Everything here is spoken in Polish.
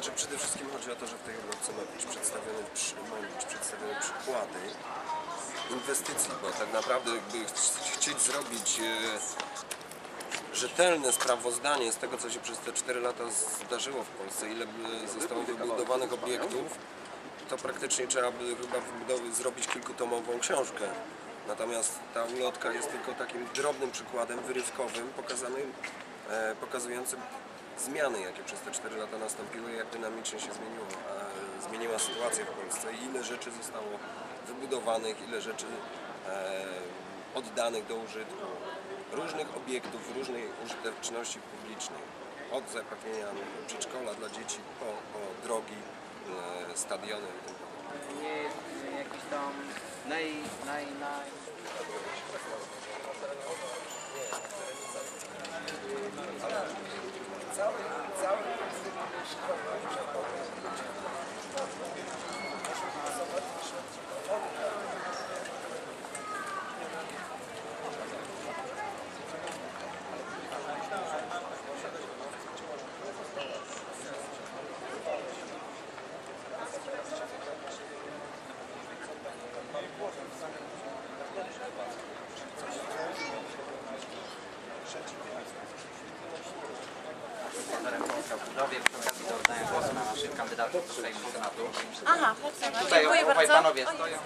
Znaczy przede wszystkim chodzi o to, że w tej ulotce mają być przedstawione, mają być przedstawione przykłady inwestycji, bo tak naprawdę jakby ch chcieć zrobić e, rzetelne sprawozdanie z tego, co się przez te 4 lata zdarzyło w Polsce, ile e, zostało wybudowanych obiektów, to praktycznie trzeba by chyba zrobić kilkutomową książkę. Natomiast ta ulotka jest tylko takim drobnym przykładem wyrywkowym, pokazanym e, pokazującym zmiany, jakie przez te 4 lata nastąpiły, jak dynamicznie się zmieniło, e, zmieniła sytuacja w Polsce i ile rzeczy zostało wybudowanych, ile rzeczy e, oddanych do użytku, różnych obiektów, różnej użyteczności publicznej. Od zapewnienia przedszkola dla dzieci po, po drogi, stadiony podobne. Nie jest jakiś tam naj, naj, naj... Budowie. Przy okazji do oddania głosu na naszych kandydatów do Sejmu Senatu. Aha, tak, dobra. Tutaj Dziękuję obaj bardzo. panowie Oj, stoją.